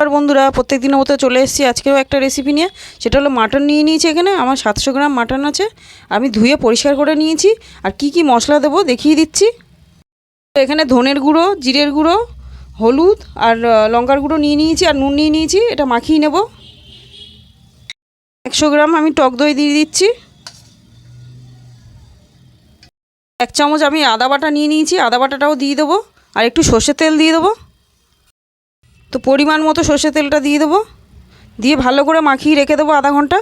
আর বন্ধুরা প্রত্যেক দিনের মতো চলে এসেছি আজকেও একটা রেসিপি নিয়ে। সেটা হলো মাটন নিয়ে নিয়েছি এখানে, আমার সাতশো গ্রাম মাটন আছে। আমি ধুয়ে পরিষ্কার করে নিয়েছি, আর কি কি মশলা দেবো দেখিয়ে দিচ্ছি। তো এখানে ধনের গুঁড়ো, জিরের গুঁড়ো, হলুদ, আর লঙ্কার গুঁড়ো নিয়ে নিয়েছি, আর নুন নিয়ে নিয়েছি, এটা মাখিয়ে নেব। একশো গ্রাম আমি টক দই দিয়ে দিচ্ছি। এক চামচ আমি আদা বাটা নিয়ে নিয়েছি, আদা বাটাটাও দিয়ে দেবো, আর একটু সর্ষের তেল দিয়ে দেবো। তো পরিমাণ মতো সর্ষের তেলটা দিয়ে দেবো। দিয়ে ভালো করে মাখিয়ে রেখে দেবো আধা ঘণ্টা।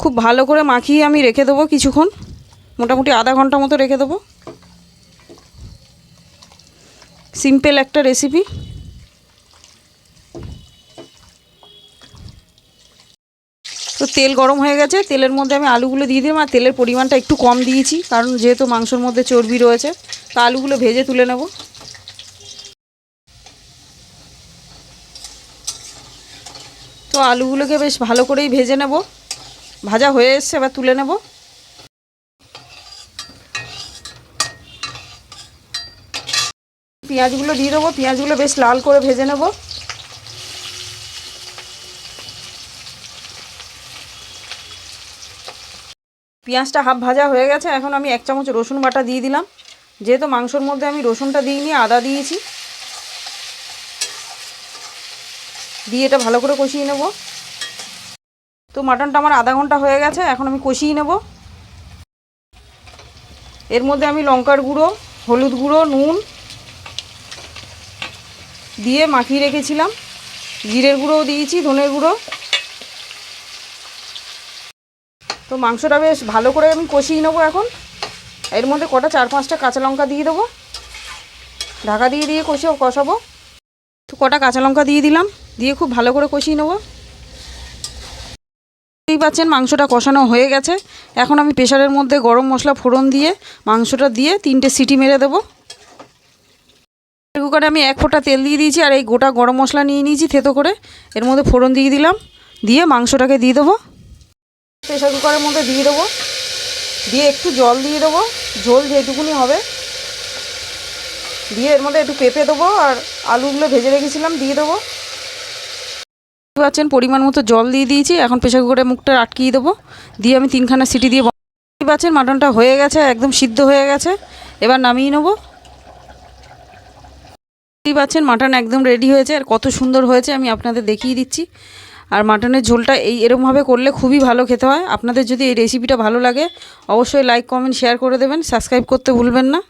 খুব ভালো করে মাখিয়ে আমি রেখে দেবো কিছুক্ষণ। মোটামুটি আধা ঘণ্টা মতো রেখে দেবো। সিম্পল একটা রেসিপি। তো তেল গরম হয়ে গেছে, তেলের মধ্যে আমি আলুগুলো দিয়ে দিলাম আর তেলের পরিমাণটা একটু কম দিয়েছি, কারণ যেহেতু মাংসর মধ্যে চর্বি রয়েছে, তা আলুগুলো ভেজে তুলে নেব। তো আলুগুলোকে বেশ ভালো করেই ভেজে নেব। ভাজা হয়ে এসছে, এবার তুলে নেব। পেঁয়াজগুলো দিয়ে দেবো, পেঁয়াজগুলো বেশ লাল করে ভেজে নেব। পেঁয়াজটা হাফ ভাজা হয়ে গেছে, এখন আমি এক চামচ রসুন বাটা দিয়ে দিলাম। যেহেতু মাংসর মধ্যে আমি রসুনটা দিইনি, আদা দিয়েছি। দিয়ে এটা ভালো করে কষিয়ে নেব। তো মাটনটা আমার আধা ঘণ্টা হয়ে গেছে, এখন আমি কষিয়ে নেব। এর মধ্যে আমি লঙ্কার গুঁড়ো, হলুদ গুঁড়ো, নুন দিয়ে মাখিয়ে রেখেছিলাম। জিরের গুঁড়োও দিয়েছি, ধনের গুঁড়ো। তো মাংসটা বেশ ভালো করে আমি কষিয়ে নেব এখন। এর মধ্যে কটা, চার পাঁচটা কাঁচা লঙ্কা দিয়ে দেবো। ঢাকা দিয়ে দিয়ে কষে কষাবো। তো কটা কাঁচা লঙ্কা দিয়ে দিলাম। দিয়ে খুব ভালো করে কষিয়ে নেব। বুঝতেই পাচ্ছেন মাংসটা কষানো হয়ে গেছে। এখন আমি প্রেশারের মধ্যে গরম মশলা ফোড়ন দিয়ে মাংসটা দিয়ে তিনটে সিটি মেরে দেবো। কুকারে আমি এক ফোঁটা তেল দিয়ে দিয়েছি আর এই গোটা গরম মশলা নিয়ে নিয়েছি থেতো করে। এর মধ্যে ফোড়ন দিয়ে দিলাম। দিয়ে মাংসটাকে দিয়ে দেবো। প্রেশার কুকারের মধ্যে দিয়ে দেবো। দিয়ে একটু জল দিয়ে দেবো। ঝোল যেটুকুনি হবে। দিয়ে এর মধ্যে একটু পেঁপে দেবো আর আলুগুলো ভেজে রেখেছিলাম, দিয়ে দেবো। পারছেন পরিমাণ মতো জল দিয়ে দিয়েছি। এখন প্রেশার কুকারে মুখটা আটকিয়ে দেবো। দিয়ে আমি তিনখানা সিটি দিয়ে বুঝতেই মাটনটা হয়ে গেছে, একদম সিদ্ধ হয়ে গেছে। এবার নামিয়ে নেব। বুঝতেই পাচ্ছেন, মাটন একদম রেডি হয়েছে, আর কত সুন্দর হয়েছে, আমি আপনাদের দেখিয়ে দিচ্ছি। আর মাটনের ঝোলটা এই এরমভাবে করলে খুবই ভালো খেতে হয়। আপনাদের যদি এই রেসিপিটা ভালো লাগে, অবশ্যই লাইক কমেন্ট শেয়ার করে দেবেন। সাবস্ক্রাইব করতে ভুলবেন না।